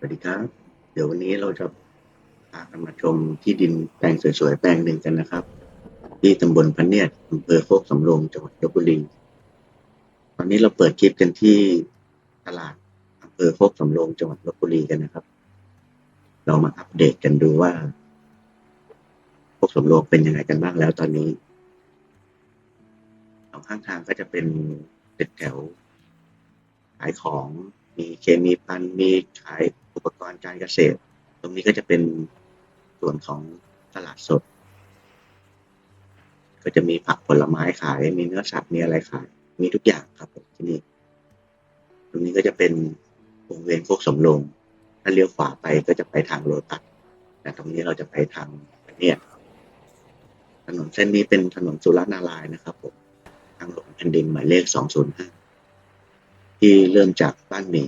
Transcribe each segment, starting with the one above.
สวัสดีครับ เดี๋ยววันนี้เราจะพากันมาชมที่ดินแปลงสวยๆ แปลงหนึ่งกันนะครับ ที่ตำบลพะเนียดอำเภอโคกสำโรงจังหวัดลบบุรี ตอนนี้เราเปิดคลิปกันที่ตลาดอำเภอโคกสำโรงจังหวัดลบบุรีกันนะครับ เรามาอัปเดตกันดูว่าโคกสำโรงเป็นยังไงกันบ้างแล้วตอนนี้สองข้างทางก็จะเป็นตึกแถวขายของมีเคมีพันมีขาย ปกรณ์การเกษตร ตรงนี้ก็จะเป็นส่วนของตลาดสด ก็จะมีผักผลไม้ขาย มีเนื้อสัตว์ มีอะไรขาย มีทุกอย่างครับผมที่นี่ ตรงนี้ก็จะเป็นวงเวียนโคกสมลง ถ้าเลี้ยวขวาไปก็จะไปทางโลตัสแต่ตรงนี้เราจะไปทางเนี่ยถนนเส้นนี้เป็นถนนสุรนารายนะครับผม ทางหลวงแผ่นดินหมายเลข 205 ที่เริ่มจากบ้านหมี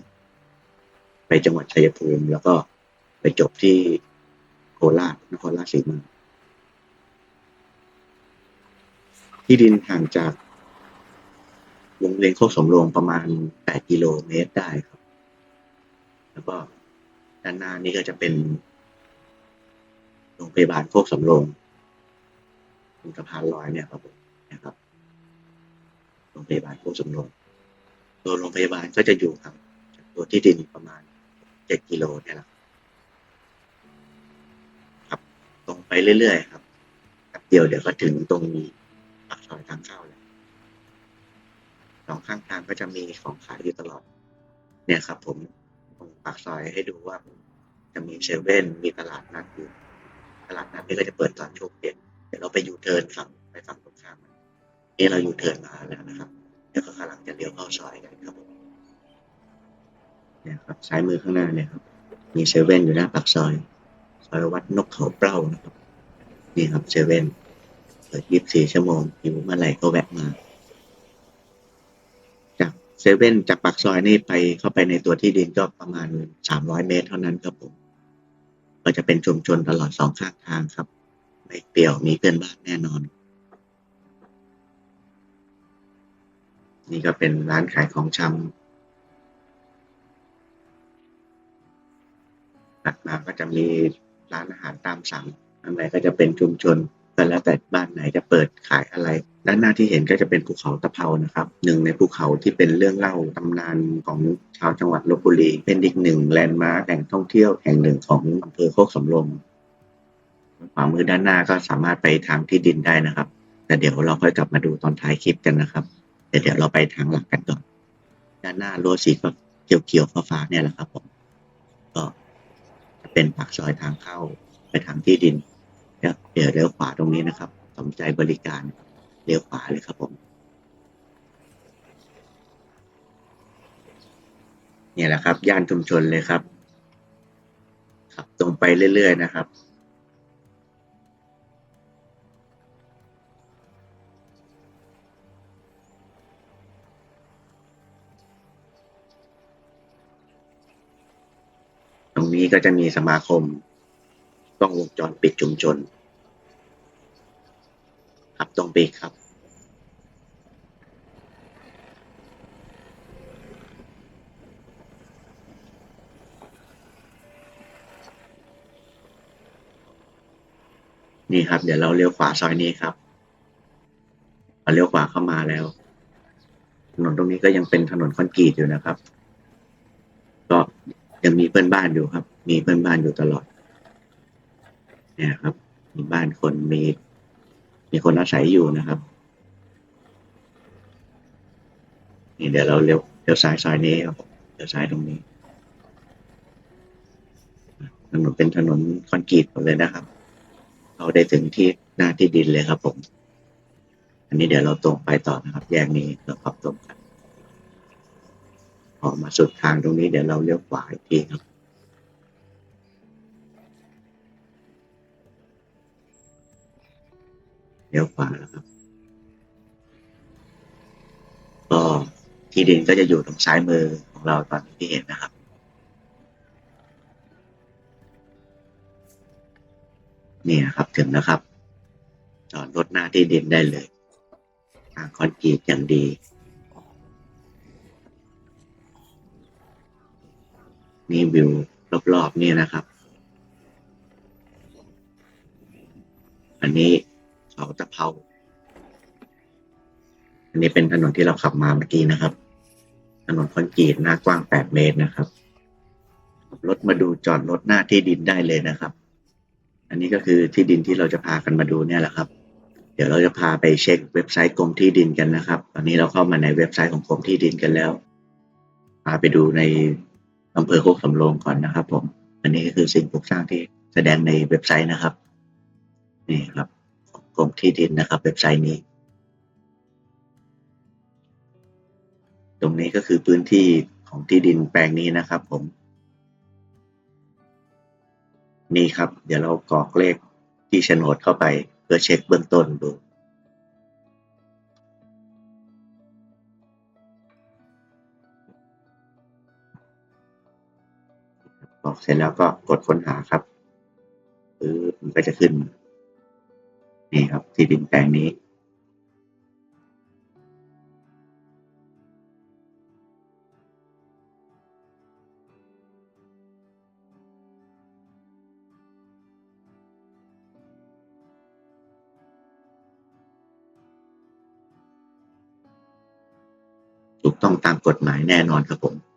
ไปจังหวัดชัยภูมิ แล้วก็ไปจบที่โคราชนครราชสีมาที่ดินห่างจากวงเวียนโคกสมโรงประมาณ 8 กิโลเมตรได้ครับ แล้วก็ด้านหน้านี้ก็จะเป็นโรงพยาบาลโคกสำโรงตรงสะพานลอยเนี่ยครับผมนะครับ โรงพยาบาลโคกสำโรงตัวโรงพยาบาลก็จะอยู่ครับจากตัวที่ดินประมาณ 7กิโลเนี่ยแหละครับ ตรงไปเรื่อยๆครับเดียวเดี๋ยวก็ถึงตรงปากซอยทางเข้าเลยสองข้างทางก็จะมีของขายอยู่ตลอด เนี่ยครับ ผมตรงปากซอยให้ดูว่า จะมีเซเว่นมีตลาดนัดอยู่ ตลาดนัดนี่ก็จะเปิดตอนช่วงเย็นเดี๋ยวเราไปยูเทิร์นฝั่งไปฝั่งตรงข้ามนี่เรายูเทิร์นมาแล้วนะครับ เดี๋ยวก็กำลังจะเลี้ยวเข้าซอยกันครับผม นี่ยครับซ้ายมือข้างหน้าเนี่ยครับ มีเซเว่นอยู่หน้าปากซอยซอยวัดนกเขาเปล้านะครับนี่ครับเซเว่นเปิด24ชั่วโมงหิวเมื่อไหร่ก็แวะมา จากเซเว่นจากปากซอยนี่ไปเข้าไปในตัวที่ดินก็ประมาณ300เมตรเท่านั้นครับผม ก็จะเป็นชุมชนตลอดสองข้างทางครับ ไม่เปลี่ยวมีเพื่อนบ้านแน่นอน นี่ก็เป็นร้านขายของชำ ถัดมาก็จะมีร้านอาหารตามสั่งอันไหนก็จะเป็นชุมชนก็แล้วแต่บ้านไหนจะเปิดขายอะไร ด้านหน้าที่เห็นก็จะเป็นภูเขาตะเภานะครับ หนึ่งในภูเขาที่เป็นเรื่องเล่าตำนานของชาวจังหวัดลบบุรี เป็นอีกหนึ่งแลนด์มาร์คแหล่งท่องเที่ยวแห่งหนึ่งของอำเภอโคกสำโรงขวามือด้านหน้าก็สามารถไปทางที่ดินได้นะครับ แต่เดี๋ยวเราค่อยกลับมาดูตอนท้ายคลิปกันนะครับแต่เดี๋ยวเราไปทางหลักกันก่อน ด้านหน้ารั้วสีเขียวเขียวๆฟ้าๆเนี่ยแหละครับผม เป็นปากซอยทางเข้าไปทางที่ดินเดี๋ยวเดี๋ยวเลี้ยวขวาตรงนี้นะครับ สนใจบริการเลี้ยวขวาเลยครับผมเนี่ยแหละครับ ย่านชุมชนเลยครับ ขับตรงไปเรื่อยๆนะครับ รงนี้ก็จะมีสมาคมกล้องวงจรปิดชุมชน ครับตรงไปอีกครับนี่ครับ เดี๋ยวเราเลี้ยวขวาซอยนี้ครับพอเลี้ยวขวาเข้ามาแล้ว ถนนตรงนี้ก็ยังเป็นถนนคอนกรีตอยู่นะครับ ก็ ยังมีเพื่อนบ้านอยู่ครับ มีเพื่อนบ้านอยู่ตลอด เนี่ยครับ มีบ้านคนมี มีคนอาศัยอยู่นะครับ นี่เดี๋ยวเราเลี้ยวเลี้ยวซ้ายซอยนี้ครับเลี้ยวซ้ายตรงนี้ถนนเป็นถนนคอนกรีตหมดเลยนะครับ เราได้ถึงที่หน้าที่ดินเลยครับผม อันนี้เดี๋ยวเราตรงไปต่อนะครับ แยกนี้เราขับตรงกัน ออกมาสุดทางตรงนี้เดี๋ยวเราเลี้ยวขวาอีกทีครับ เลี้ยวขวาแล้วครับ ก็ที่ดินก็จะอยู่ตรงซ้ายมือของเราตอนนี้ที่เห็นนะครับนี่นะครับถึงแล้วครับ จอดรถหน้าที่ดินได้เลยทางคอนกรีตอย่างดี นี่วิวรอบๆนี่นะครับ อันนี้เขาตะเภาอันนี้เป็นถนนที่เราขับมาเมื่อกี้นะครับ ถนนคอนกรีตหน้ากว้าง8เมตรนะครับขับรถมาดูจอดรถหน้าที่ดินได้เลยนะครับ อันนี้ก็คือที่ดินที่เราจะพากันมาดูเนี่ยแหละครับ เดี๋ยวเราจะพาไปเช็คเว็บไซต์กรมที่ดินกันนะครับ ตอนนี้เราเข้ามาในเว็บไซต์ของกรมที่ดินกันแล้ว พาไปดูใน อำเภอโคกสำโรงก่อนนะครับ ผม อันนี้ก็คือสิ่งปลูกสร้างที่แสดงในเว็บไซต์นะครับ นี่ครับกรมที่ดินนะครับ เว็บไซต์นี้ ตรงนี้ก็คือพื้นที่ของที่ดินแปลงนี้นะครับ ผม นี่ครับ เดี๋ยวเรากรอกเลขที่โฉนดเข้าไป เพื่อเช็คเบื้องต้นดู อกเสร็จแล้วก็กดค้นหาครับหรือมันก็จะขึ้น นี่ครับที่ดินแปลงนี้ ถูกต้องตามกฎหมายแน่นอนครับผม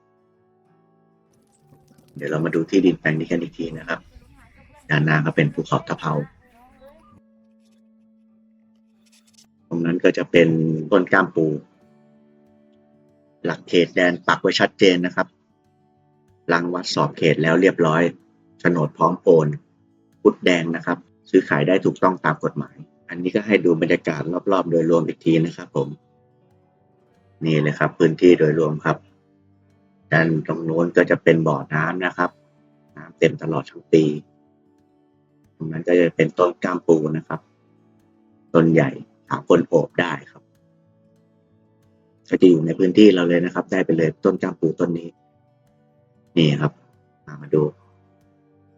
ดี๋ยวเรามาดูที่ดินแปลงนี้กันอีกทีนะครับ ด้านหน้าก็เป็นภูเขาตะเภาตรงนั้นก็จะเป็นต้นกล้ามปู หลักเขตแดนปักไว้ชัดเจนนะครับรังวัดสอบเขตแล้วเรียบร้อยโฉนดพร้อมโอนพุดแดงนะครับ ซื้อขายได้ถูกต้องตามกฎหมาย อันนี้ก็ให้ดูบรรยากาศรอบๆ โดยรวมอีกทีนะครับผม นี่เลยครับ พื้นที่โดยรวมครับ ด้านตรงโน้นก็จะเป็นบ่อน้ำนะครับ น้ำเต็มตลอดทั้งปี ตรงนั้นก็จะเป็นต้นกล้ามปูนะครับ ต้นใหญ่หาคนโอบได้ครับ ก็จะอยู่ในพื้นที่เราเลยนะครับ ได้ไปเลยต้นกล้ามปูต้นนี้ นี่ครับ มามาดู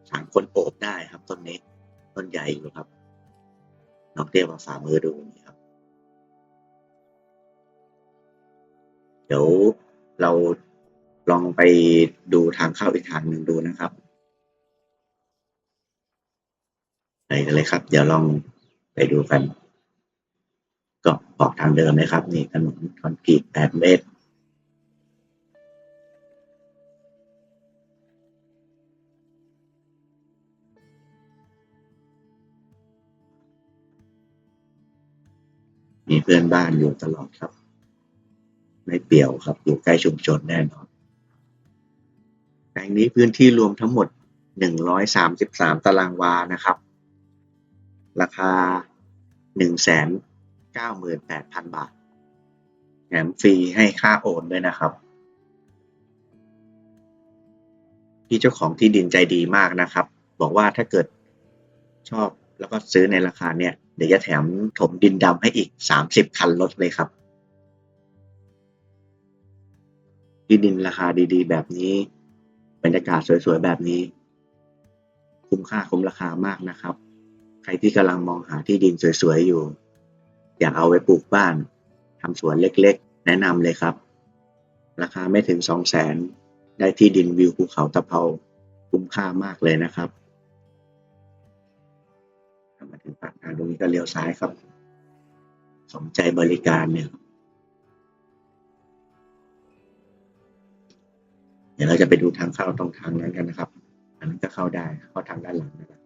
สามคนโอบได้ครับ ต้นนี้ ต้นใหญ่อยู่ครับลองเทียบกับฝ่ามือดูนี่ครับ เดี๋ยวเรา ลองไปดูทางเข้าอีกทางหนึ่งดูนะครับไปกันเลยครับ เดี๋ยวลองไปดูกัน ก็ออกทางเดิมเลยครับ นี่ถนนคอนกรีต8เมตรมีเพื่อนบ้านอยู่ตลอดครับ ไม่เปี่ยวครับ อยู่ใกล้ชุมชนแน่นอน แปลงนี้พื้นที่รวมทั้งหมด 133 ตารางวานะครับ ราคา 198,000 บาทแถมฟรีให้ค่าโอนด้วยนะครับ พี่เจ้าของที่ดินใจดีมากนะครับ บอกว่าถ้าเกิดชอบแล้วก็ซื้อในราคาเนี่ยเดี๋ยวจะแถมถมดินดำให้อีก 30 คันรถเลยครับที่ดินราคาดีๆ แบบนี้ บรรยากาศสวยๆแบบนี้ คุ้มค่าคุ้มราคามากนะครับ ใครที่กำลังมองหาที่ดินสวยๆอยู่ อยากเอาไว้ปลูกบ้านทำสวนเล็กๆ แนะนำเลยครับ ราคาไม่ถึง2 0 0 0 0 0ได้ที่ดินวิวภูเขาตะเภาคุ้มค่ามากเลยนะครับมาถึงปากทางตรงนี้ก็เลี้ยวซ้ายครับ สนใจบริการเนี่ย เดี๋ยวเราจะไปดูทางเข้าตรงทางนั้นกันนะครับ อันนั้นก็เข้าได้เข้าทางด้านหลังนะครับ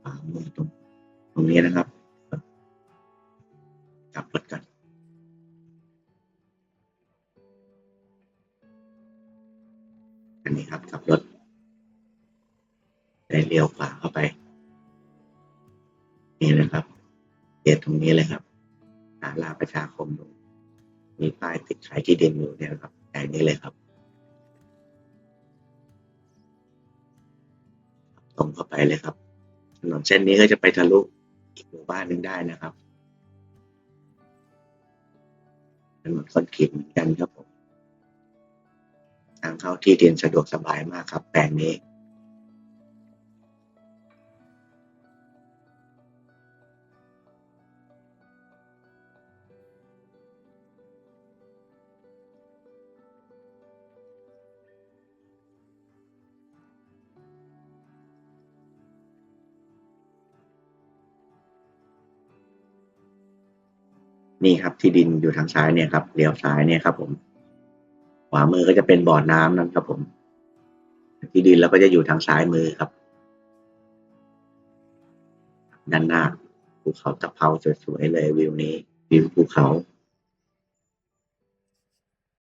ขวามือตรงตรงนี้นะครับกลับรถกันอันนี้ครับขับรถได้เลี้ยวขวาเข้าไป นี่เลยครับเขตตรงนี้เลยครับาลาประชาคมดูมีป้ายติดขายที่ดินอยู่เนี่ยครับแต่นี้เลยครับ ตรงเข้าไปเลยครับถนนเส้นนี้ก็จะไปทะลุอีกหมู่บ้านหนึ่งได้นะครับถนนคอนกรีตเหมือนกันครับผมทางเข้าที่ดินสะดวกสบายมากครับแปลงนี้ นี่ครับที่ดินอยู่ทางซ้ายเนี่ยครับเลี้ยวซ้ายเนี่ยครับ ผมขวามือก็จะเป็นบ่อน้ำนั่นครับ ผม ที่ดินเราก็จะอยู่ทางซ้ายมือครับ ด้านหน้าภูเขาตะเภาสวยๆเลยวิวนี้วิวภูเขา